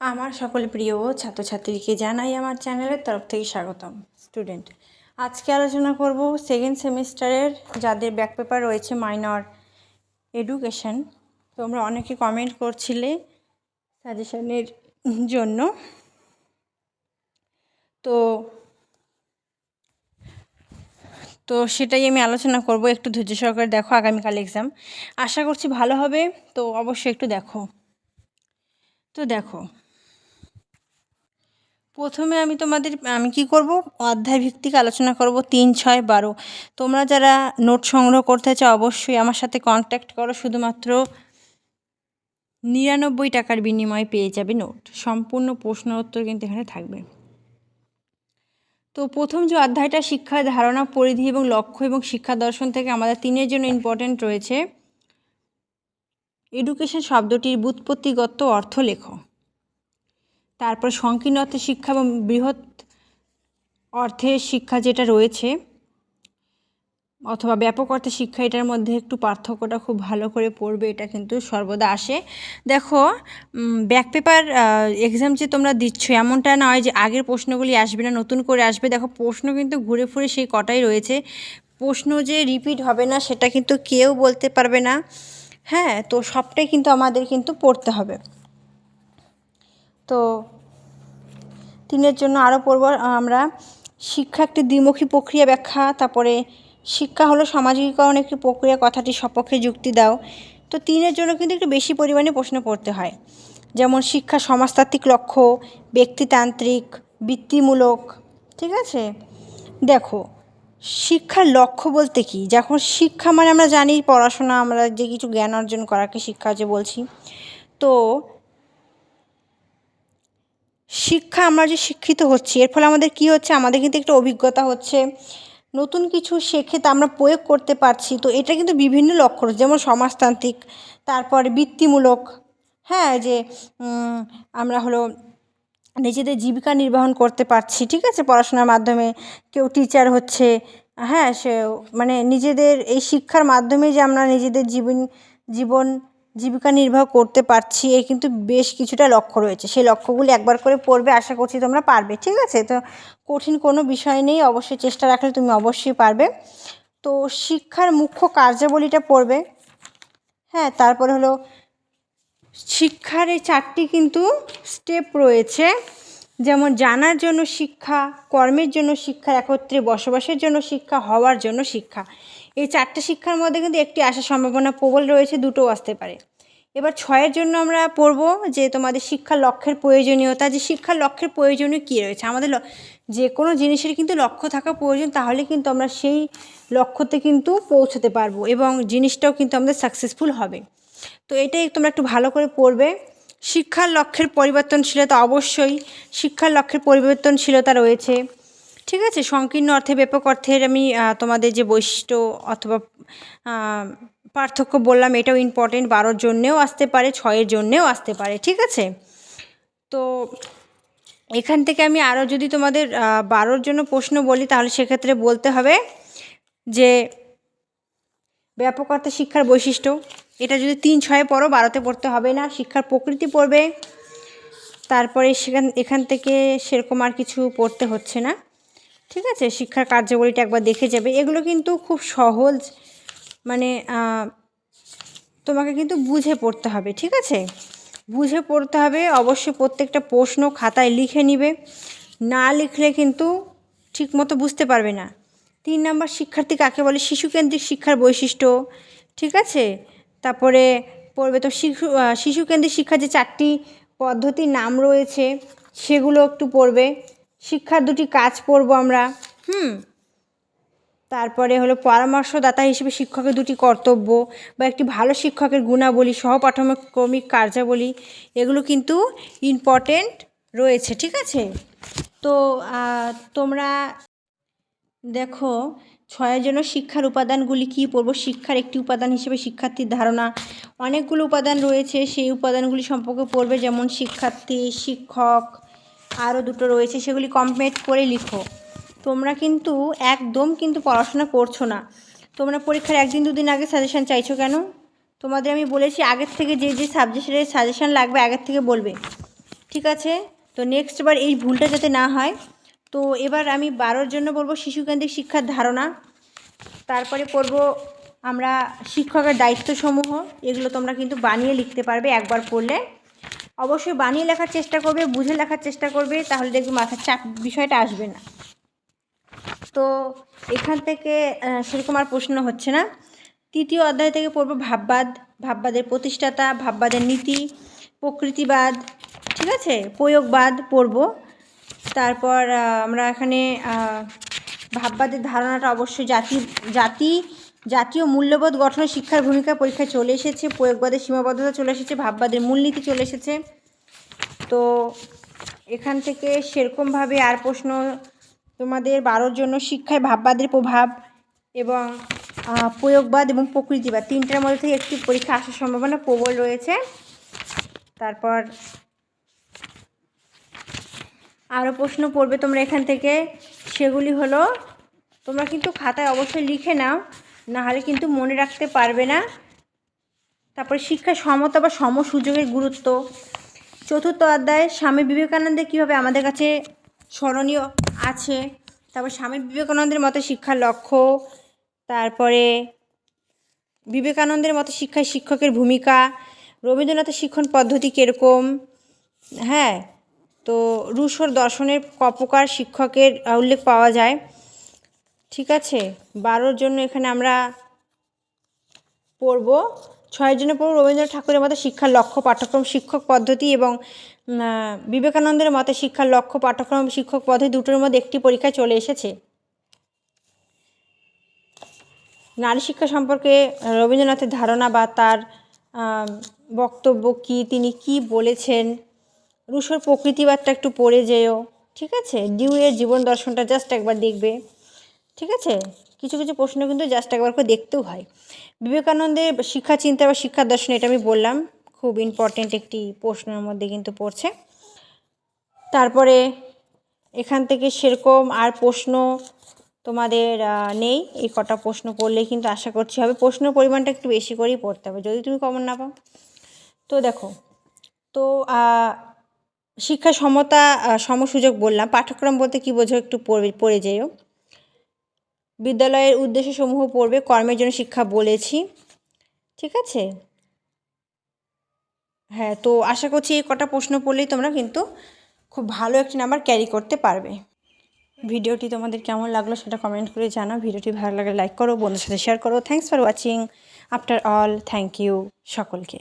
আমার সকল প্রিয় ছাত্রছাত্রীকে জানাই আমার চ্যানেলের তরফ থেকে স্বাগতম, স্টুডেন্ট। আজকে আলোচনা করব সেকেন্ড সেমিস্টারের যাদের ব্যাক পেপার রয়েছে মাইনর এডুকেশন তোমরা অনেকে কমেন্ট করছিলে সাজেশনের জন্য। তো তো সেটাই আমি আলোচনা করব। একটু ধৈর্য সহকারে দেখো আগামীকাল এক্সাম আশা করছি ভালো হবে, তো অবশ্যই একটু দেখো। তো দেখো প্রথমে আমি তোমাদের, আমি কি করব? অধ্যায় ভিত্তিক আলোচনা করব তিন, ছয়, বারো। তোমরা যারা নোট সংগ্রহ করতে চাও, অবশ্যই আমার সাথে কন্ট্যাক্ট করো। শুধুমাত্র নিরানব্বই টাকার বিনিময়ে পেয়ে যাবে নোট সম্পূর্ণ প্রশ্ন উত্তর কিন্তু এখানে থাকবে। তো প্রথম যে অধ্যায়টা, শিক্ষার ধারণা, পরিধি এবং লক্ষ্য এবং শিক্ষা দর্শন থেকে আমাদের তিনের জন্য ইম্পর্ট্যান্ট রয়েছে। এডুকেশন শব্দটির বুৎপত্তিগত অর্থ লেখো। তারপর সংকীর্ণ অর্থে শিক্ষা এবং বৃহৎ অর্থে শিক্ষা যেটা রয়েছে, অথবা ব্যাপক অর্থে শিক্ষা, এটার মধ্যে একটু পার্থক্যটা খুব ভালো করে পড়বে, এটা কিন্তু সর্বদা আসে। দেখো ব্যাক পেপার এক্সাম যে তোমরা দিচ্ছ, এমনটা নয় যে আগের প্রশ্নগুলি আসবে না, নতুন করে আসবে। দেখো, প্রশ্ন কিন্তু ঘুরে ফুরে সেই কটাই রয়েছে। প্রশ্ন যে রিপিট হবে না, সেটা কিন্তু কেউ বলতে পারবে না। হ্যাঁ তো সবটাই কিন্তু আমাদের কিন্তু পড়তে হবে। তো তিনের জন্য আরও পড়ব আমরা শিক্ষা একটি দ্বিমুখী প্রক্রিয়া ব্যাখ্যা, তারপরে শিক্ষা হলো সামাজিকীকরণ একটি প্রক্রিয়া কথাটি সপক্ষে যুক্তি দাও। তো তিনের জন্য কিন্তু একটু বেশি পরিমাণে প্রশ্ন পড়তে হয়। যেমন শিক্ষা সমাজতাত্ত্বিক লক্ষ্য, ব্যক্তিতান্ত্রিক, বৃত্তিমূলক, ঠিক আছে? দেখো, শিক্ষার লক্ষ্য বলতে কি? যখন শিক্ষা মানে আমরা জানি পড়াশোনা, আমরা যে কিছু জ্ঞান অর্জন করাকে শিক্ষা যে বলছি। তো শিক্ষা আমরা যে শিক্ষিত হচ্ছি, এর ফলে আমাদের কি হচ্ছে? আমাদের কিন্তু একটা অভিজ্ঞতা হচ্ছে। নতুন কিছু শেখে তা আমরা প্রয়োগ করতে পারছি। তো এটা কিন্তু বিভিন্ন লক্ষ্য রয়েছে যেমন সমাজতান্ত্রিক, তারপরে বৃত্তিমূলক হ্যাঁ যে আমরা হলো নিজেদের জীবিকা নির্বাহন করতে পারছি, ঠিক আছে? পড়াশোনার মাধ্যমে কেউ টিচার হচ্ছে হ্যাঁ সে মানে নিজেদের এই শিক্ষার মাধ্যমে যে আমরা নিজেদের জীবন জীবন জীবিকা নির্বাহ করতে পারছি, এর কিন্তু বেশ কিছুটা লক্ষ্য রয়েছে। সেই লক্ষ্যগুলি একবার করে পড়বে, আশা করছি তোমরা পারবে, ঠিক আছে? তো কঠিন কোনো বিষয় নেই, অবশ্যই চেষ্টা রাখলে তুমি অবশ্যই পারবে। তো শিক্ষার মুখ্য কার্যাবলীটা পড়বে। হ্যাঁ তারপরে হলো, শিক্ষার এই চারটি কিন্তু স্টেপ রয়েছে। যেমন জানার জন্য শিক্ষা, কর্মের জন্য শিক্ষা, একত্রে বসবাসের জন্য শিক্ষা, হওয়ার জন্য শিক্ষা। এই চারটে শিক্ষার মধ্যে কিন্তু একটি আসার সম্ভাবনা প্রবল রয়েছে, দুটোও আসতে পারে। এবার ছয়ের জন্য আমরা পড়ব যে তোমাদের শিক্ষার লক্ষ্যের প্রয়োজনীয়তা, যে শিক্ষার লক্ষ্যের প্রয়োজনীয় কী রয়েছে? আমাদের যে কোনো জিনিসের কিন্তু লক্ষ্য থাকা প্রয়োজন, তাহলে কিন্তু আমরা সেই লক্ষ্যতে কিন্তু পৌঁছতে পারব এবং জিনিসটাও কিন্তু আমাদের সাকসেসফুল হবে। তো এটাই তোমরা একটু ভালো করে পড়বে। শিক্ষার লক্ষ্যের পরিবর্তনশীলতা অবশ্যই, শিক্ষার লক্ষ্যের পরিবর্তনশীলতা রয়েছে। ঠিক আছে, সংকীর্ণ অর্থে, ব্যাপক অর্থের আমি তোমাদের যে বৈশিষ্ট্য অথবা পার্থক্য বললাম, এটাও ইম্পর্টেন্ট বারোর জন্যেও আসতে পারে, ছয়ের জন্যেও আসতে পারে, ঠিক আছে? তো এখান থেকে আমি আরও যদি তোমাদের বারোর জন্য প্রশ্ন বলি, তাহলে সেক্ষেত্রে বলতে হবে যে ব্যাপক অর্থে শিক্ষার বৈশিষ্ট্য, এটা যদি তিন ছয়ে পড়ো, বারোতে পড়তে হবে না, শিক্ষার প্রকৃতি পড়বে, তারপরে সেখান, এখান থেকে সেরকম আর কিছু পড়তে হচ্ছে না। ঠিক আছে? শিক্ষার কার্যাবলীটা একবার দেখে যাবে। এগুলো কিন্তু খুব সহজ মানে তোমাকে কিন্তু বুঝে পড়তে হবে, ঠিক আছে? বুঝে পড়তে হবে, অবশ্যই প্রত্যেকটা প্রশ্ন খাতায় লিখে নিবে। না লিখলে কিন্তু ঠিকমতো বুঝতে পারবে না। তিন নম্বর, শিক্ষার্থী কাকে বলে? শিশুকেন্দ্রিক শিক্ষার বৈশিষ্ট্য, ঠিক আছে? তারপরে পড়বে তো শিশু শিশুকেন্দ্রিক শিক্ষার যে চারটি পদ্ধতির নাম রয়েছে, সেগুলো একটু পড়বে। শিক্ষার দুটি কাজ পড়ব আমরা। হুম। তারপরে হলো পরামর্শদাতা হিসেবে শিক্ষকের দুটি কর্তব্য বা একটি ভালো শিক্ষকের গুণাবলী সহপাঠক্রমিক কার্যাবলী, এগুলো কিন্তু ইম্পর্টেন্ট রয়েছে, ঠিক আছে? তো তোমরা দেখো, ছয়ের জন্য শিক্ষার উপাদানগুলি কী পড়ব? শিক্ষার একটি উপাদান হিসেবে শিক্ষার্থীর ধারণা। অনেকগুলো উপাদান রয়েছে, সেই উপাদানগুলি সম্পর্কে পড়বে, যেমন শিক্ষার্থী, শিক্ষক আরও দুটো রয়েছে, সেগুলি কমপ্লিট করে লিখো। তোমরা কিন্তু একদম কিন্তু পড়াশোনা করছ না। তোমরা পরীক্ষার একদিন দুদিন আগে সাজেশান চাইছো কেন? তোমাদের আমি বলেছি আগের থেকে যে যে সাবজেক্টের সাজেশান লাগবে আগের থেকে বলবে। ঠিক আছে? তো নেক্সট বার এই ভুলটা যাতে না হয়, তো এবার আমি বারোর জন্য বলব শিশুকেন্দ্রিক শিক্ষার ধারণা। তারপরে পড়ব আমরা শিক্ষকের দায়িত্বসমূহ। এগুলো তোমরা কিন্তু বানিয়ে লিখতে পারবে একবার পড়লে। অবশ্যই বানিয়ে লেখার চেষ্টা করবে, বুঝে লেখার চেষ্টা করবে, তাহলে দেখবে মাথার চাপ বিষয়টা আসবে না। তো এখান থেকে সেরকম আর প্রশ্ন হচ্ছে না। তৃতীয় অধ্যায় থেকে পড়ব ভাববাদ, ভাববাদের প্রতিষ্ঠাতা, ভাববাদের নীতি, প্রকৃতিবাদ, ঠিক আছে? প্রয়োগবাদ পড়ব। তারপর আমরা এখানে ভাববাদের ধারণাটা অবশ্যই জাতি জাতি জাতীয় মূল্যবোধ গঠনে শিক্ষার ভূমিকা পরীক্ষায় চলে এসেছে, প্রয়োগবাদের সীমাবদ্ধতা চলে এসেছে, ভাববাদের মূলনীতি চলে এসেছে। তো এখান থেকে সেরকমভাবে আর প্রশ্ন তোমাদের বারোর জন্য শিক্ষায় ভাববাদের প্রভাব এবং প্রয়োগবাদ এবং প্রকৃতিবাদ তিনটার মধ্যে থেকে একটি পরীক্ষা আসার সম্ভাবনা প্রবল রয়েছে। তারপর আরও প্রশ্ন পড়বে তোমরা এখান থেকে, সেগুলি হলো, তোমরা কিন্তু খাতায় অবশ্যই লিখে নাও। না হলে কিন্তু মনে রাখতে পারবে না। তারপরে শিক্ষা সমতা বা সম সুযোগের গুরুত্ব। চতুর্থ অধ্যায় স্বামী বিবেকানন্দের কীভাবে আমাদের কাছে স্মরণীয় আছে? তারপর স্বামী বিবেকানন্দের মতে শিক্ষার লক্ষ্য। তারপরে বিবেকানন্দের মতে শিক্ষায় শিক্ষকের ভূমিকা। রবীন্দ্রনাথের শিক্ষণ পদ্ধতি কীরকম? হ্যাঁ তো রুশোর দর্শনের কপকার শিক্ষকের উল্লেখ পাওয়া যায়। ঠিক আছে? বারোর জন্য এখানে আমরা পড়ব। ছয়ের জন্য পড়ব। রবীন্দ্রনাথ ঠাকুরের মতে শিক্ষার লক্ষ্য পাঠ্যক্রম শিক্ষক পদ্ধতি এবং বিবেকানন্দের মতে শিক্ষার লক্ষ্য পাঠ্যক্রম শিক্ষক পদ্ধতি দুটোর মধ্যে একটি পরীক্ষায় চলে এসেছে। নারী শিক্ষা সম্পর্কে রবীন্দ্রনাথের ধারণা বা তার বক্তব্য কি? তিনি কি বলেছেন? রুশোর প্রকৃতিবাদটা একটু পড়ে যেও। ঠিক আছে? ডিউ এর জীবন দর্শনটা জাস্ট একবার দেখবে। ঠিক আছে? কিছু কিছু প্রশ্ন কিন্তু জাস্ট একবার করে দেখতেও হয়। বিবেকানন্দের শিক্ষা চিন্তা বা শিক্ষা দর্শন, এটা আমি বললাম, খুব ইম্পর্টেন্ট একটি প্রশ্নের মধ্যে কিন্তু পড়ছে। তারপরে এখান থেকে সেরকম আর প্রশ্ন তোমাদের নেই। এই কটা প্রশ্ন পড়লেই কিন্তু আশা করছি হবে। প্রশ্নের পরিমাণটা একটু বেশি করেই পড়তে হবে। যদি তুমি কমন না পাও। তো দেখো, তো শিক্ষা সমতা সমসুযোগ বললাম। পাঠ্যক্রম বলতে কী বোঝো একটু পড়ে পড়ে যেও। বিদ্যালয়ের উদ্দেশ্যসমূহ পড়বে, কর্মের জন্য শিক্ষা বলেছি। ঠিক আছে? হ্যাঁ তো আশা করছি এই কটা প্রশ্ন পড়লেই তোমরা কিন্তু খুব ভালো একটি নাম্বার ক্যারি করতে পারবে। ভিডিওটি তোমাদের কেমন লাগল সেটা কমেন্ট করে জানাও। ভিডিওটি ভালো লাগলে লাইক করো বন্ধুর সাথে শেয়ার করো। Thanks for watching after all thank you সকলকে।